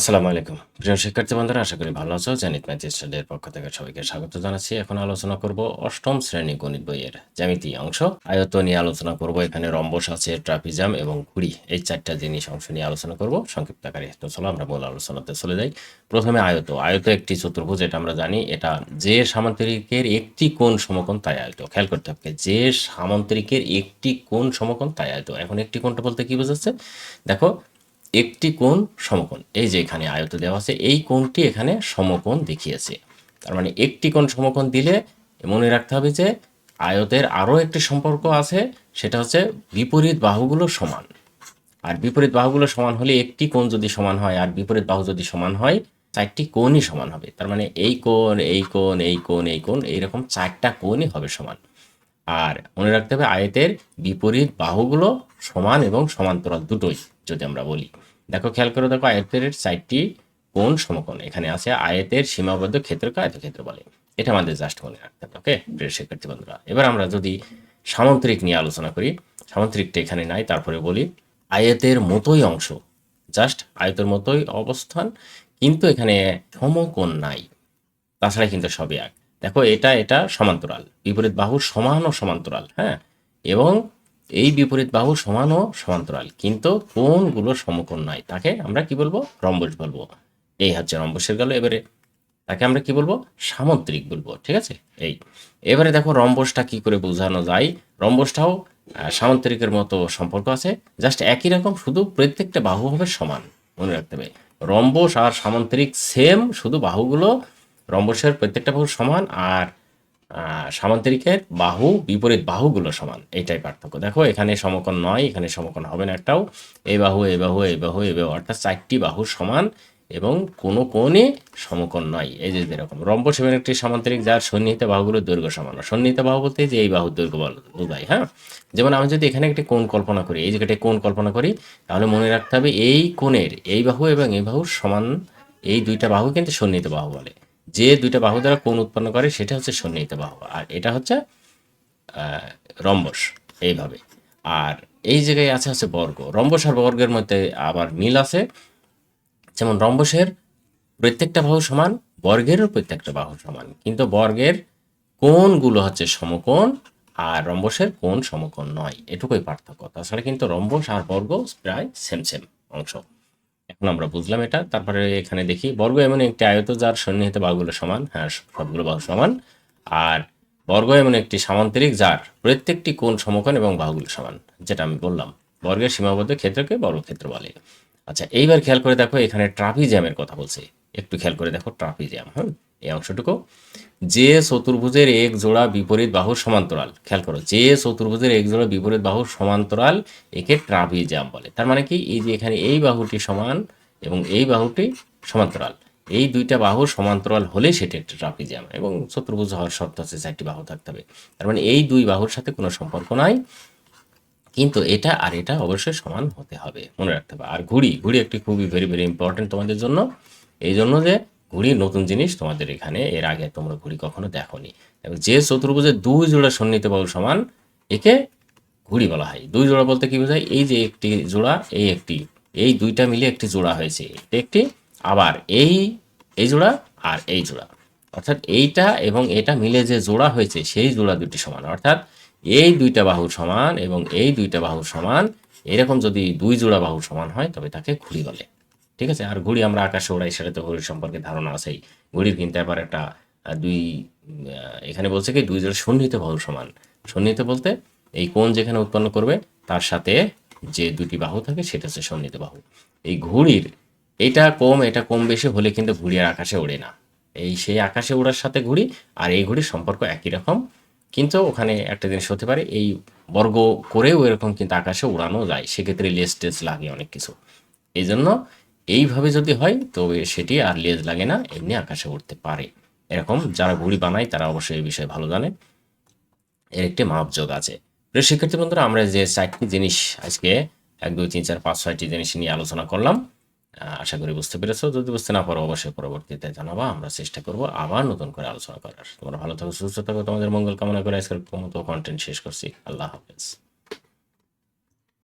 আসসালামু আলাইকুম। প্রিয় শিক্ষার্থী বন্ধুরা, আশা করি ভালো আছো। জানিত ম্যাথ স্টাডির পক্ষ থেকে সবাইকে স্বাগত জানাচ্ছি। এখন আলোচনা করব অষ্টম শ্রেণি গণিত বইয়ের জ্যামিতি অংশ। আয়ত নিয়ে আলোচনা করব। এখানে রম্বস আছে, ট্রাপিজাম এবং ঘুড়ি। এই চারটা জিনিস অংশ নিয়ে আলোচনা করব। সংক্ষিপ্ত আকারে। তো চলো আমরা মূল আলোচনাতে চলে যাই। প্রথমে আয়ত আয়ত একটি চতুর্ভুজ, এটা আমরা জানি। এটা যে সামান্তরিকের একটি কোণ সমকোণ তাই আয়ত খেয়াল করতে হবে যে সামান্তরিকের একটি কোণ সমকোণ তাই আয়ত এখন একটি কোণটা বলতে কি বোঝাচ্ছে? দেখো একটি কোণ সমকোণ। এই যে এখানে আয়ত দেওয়া আছে, এই কোণটি এখানে সমকোণ দেখিয়েছে। তার মানে একটি কোণ সমকোণ দিলে মনে রাখতে হবে যে আয়তের আরও একটি সম্পর্ক আছে, সেটা হচ্ছে বিপরীত বাহুগুলো সমান। আর বিপরীত বাহুগুলো সমান হলে একটি কোণ যদি সমান হয় আর বিপরীত বাহু যদি সমান হয়, চারটি কোণই সমান হবে। তার মানে এই কোণ এই কোণ এই কোণ এই কোণ, এইরকম চারটা কোণই হবে সমান। আর মনে রাখতে হবে, আয়তের বিপরীত বাহুগুলো সমান এবং সমান্তরাল দুটোই, যদি আমরা বলি। দেখো, খেয়াল করে দেখো, আয়তের চারটি কোন সমকোণ? এখানে আছে আয়তের সীমাবদ্ধ ক্ষেত্রকে আয়তক্ষেত্র বলে। এটা আমাদের জাস্ট মনে রাখতে হবে, ওকে? প্রিয় শিক্ষার্থী বন্ধুরা, এবার আমরা যদি সামন্তরিক নিয়ে আলোচনা করি। সামন্তরিকটা এখানে নাই, তারপরে বলি, আয়তের মতোই অংশ, জাস্ট আয়তের মতোই অবস্থান, কিন্তু এখানে সমকোণ নাই। তাছাড়া কিন্তু সবই এক। দেখো, এটা এটা সমান্তরাল। বিপরীত বাহু সমান ও সমান্তরাল হ্যাঁ? এবং এই বিপরীত বাহু সমান ও সমান্তরাল, কিন্তু কোনগুলো সমকোণ নয়। তাকে আমরা কি বলব? রম্বস বলব। এই হচ্ছে রম্বসের গেল এবারে। তাকে আমরা কি বলব? সামুদ্রিক বলব, ঠিক আছে? এই। এবারে দেখো, রম্বসটা কি করে বোঝানো যায়? রম্বসটাও সামুদ্রিকের মতো সম্পর্ক আছে। জাস্ট একই রকম, শুধু প্রত্যেকটা বাহু হবে সমান। মনে রাখতে হবে। রম্বস আর সামন্তরিক সেম শুধু বাহুগুলো রম্বসের প্রত্যেকটা বাহু সমান আর সামান্তরিকের বাহু, বিপরীত বাহুগুলো সমান। এইটাই পার্থক্য। দেখো, এখানে সমকোণ নয়, এখানে সমকোণ হবে না একটাও। এই বাহু এই বাহু এই বাহু এই বাহু, অর্থাৎ চারটি বাহু সমান এবং কোনো কোণে সমকোণ নয়। এই যে যেরকম রম্বস এবং একটি সামান্তরিক, যার সন্নিহিত বাহুগুলোর দৈর্ঘ্য সমান। সন্নিহিত বাহু বলতে যে এই বাহুর দৈর্ঘ্য বল- বোঝায় হ্যাঁ? যেমন আমি যদি এখানে একটি কোণ কল্পনা করি, এই জায়গাটায় কোণ কল্পনা করি, তাহলে মনে রাখতে হবে এই কোণের, এই বাহু এবং এই বাহুর সমান, এই দুইটা বাহু কিন্তু সন্নিহিত বাহু বলে। যে দুইটা বাহু দ্বারা কোণ উৎপন্ন করে, সেটা হচ্ছে সন্নিহিত বাহু। আর এটা হচ্ছে রম্বস, এইভাবে। আর এই জায়গায় আছে হচ্ছে বর্গ। রম্বস আর বর্গের মধ্যে আবার মিল আছে। যেমন রম্বসের প্রত্যেকটা বাহু সমান, বর্গেরও প্রত্যেকটা বাহু সমান। কিন্তু বর্গের কোণগুলো হচ্ছে সমকোণ আর রম্বসের কোণ সমকোণ নয়। এটুকুই পার্থক্য। তাছাড়া কিন্তু রম্বস আর বর্গ প্রায় সেম সেম অংশ। এখন আমরা বুঝলাম এটা। তারপরে এখানে দেখি, বর্গ এমন একটি আয়ত যার সন্নিহিত বাহুগুলো সমান হ্যাঁ সবগুলো বাহু সমান। আর বর্গ এমন একটি সামান্তরিক যার প্রত্যেকটি কোণ সমকোণ এবং বাহুগুলো সমান, যেটা আমি বললাম। বর্গের সীমাবদ্ধ ক্ষেত্রকে বর্গক্ষেত্র বলে। আচ্ছা এইবার খেয়াল করে দেখো, এখানে ট্রাপিজ্যামের কথা বলছে। একটু খেয়াল করে দেখো, ট্রাপিজ্যাম হ্যাঁ এই অংশটুকু। যে চতুর্ভুজের এক জোড়া বিপরীত বাহুর সমান্তরাল। খেয়াল করো, যে চতুর্ভুজের এক জোড়া বিপরীত বাহুর সমান্তরাল একে ট্রাপিজ্যাম বলে। তার মানে কি? এই যে এখানে এই বাহুটি সমান এবং এই বাহুটি সমান্তরাল। এই দুইটা বাহু সমান্তরাল হলে সেটা একটা ট্রাপিজ্যাম এবং চতুর্ভুজ হওয়ার শর্ত আছে চারটি বাহু থাকতে হবে। তার মানে এই দুই বাহুর সাথে কোনো সম্পর্ক নাই। কিন্তু এটা আর এটা অবশ্যই সমান হতে হবে। মনে রাখতে হবে। আর ঘুড়ি ঘুড়ি একটি খুবই ভেরি ভেরি ইম্পর্টেন্ট তোমাদের জন্য। এই জন্য যে ঘুড়ি নতুন জিনিস তোমাদের এখানে, এর আগে তোমরা ঘুড়ি কখনো দেখোনি। এবং যে চতুর্ভুজের দুই জোড়া সন্নিহিত বাহু সমান, একে ঘুড়ি বলা হয়। দুই জোড়া বলতে কি বোঝায়? এই যে একটি জোড়া, এই একটি, এই দুইটা মিলে একটি জোড়া হয়েছে। এটা একটি, আবার এই এই জোড়া আর এই জোড়া। অর্থাৎ এইটা এবং এটা মিলে যে জোড়া হয়েছে, সেই জোড়া দুটি সমান। অর্থাৎ এই দুইটা বাহু সমান এবং এই দুইটা বাহু সমান, এরকম যদি দুই জোড়া বাহু সমান হয়, তবে তাকে ঘুড়ি বলে। ঠিক আছে? আর ঘুড়ি আমরা আকাশে ওড়াই, সেটা তো ঘুড়ির সম্পর্কে ধারণা আছেই। ঘুড়ির কিন্তু আবার একটা দুই এখানে বলছে কি দুই জোড়া সন্নিহিত বাহু সমান। সন্নিহিত বলতে এই কোণ যেখানে উৎপন্ন করবে, তার সাথে যে দুটি বাহু থাকে, সেটা হচ্ছে সন্নিহিত বাহু। এই ঘুড়ির, এটা কম এটা কম বেশি হলে কিন্তু ঘুড়ি আর আকাশে ওড়ে না। এই সেই আকাশে ওড়ার সাথে ঘুড়ি আর এই ঘুড়ির সম্পর্ক একই রকম। কিন্তু ওখানে একটা জিনিস হতে পারে, এই বর্গ করেও এরকম কিন্তু আকাশে উড়ানো যায়। সেক্ষেত্রে লেস টেস লাগে অনেক কিছু। এই জন্য এইভাবে যদি হয় তবে সেটি আর লেজ লাগে না, এমনি আকাশে উঠতে পারে। এরকম যারা ঘুড়ি বানায়, তারা অবশ্যই এই বিষয়ে ভালো জানে। এর একটি মাপযোগ আছে। প্রিয় শিক্ষার্থী বন্ধুরা, আমরা যে চারটি জিনিস আজকে এক, দুই, তিন, চার, পাঁচ, ছয়টি জিনিস নিয়ে আলোচনা করলাম আশা করি বুঝতে পেরেছ। যদি বুঝতে না পারো, অবশ্যই পরবর্তীতে জানাবা। আমরা চেষ্টা করব আবার নতুন করে আলোচনা করার। তোমরা ভালো থাকো, সুস্থ থাকো। তোমাদের মঙ্গল কামনা করে আজকের মতো কন্টেন্ট শেষ করছি। আল্লাহ হাফেজ।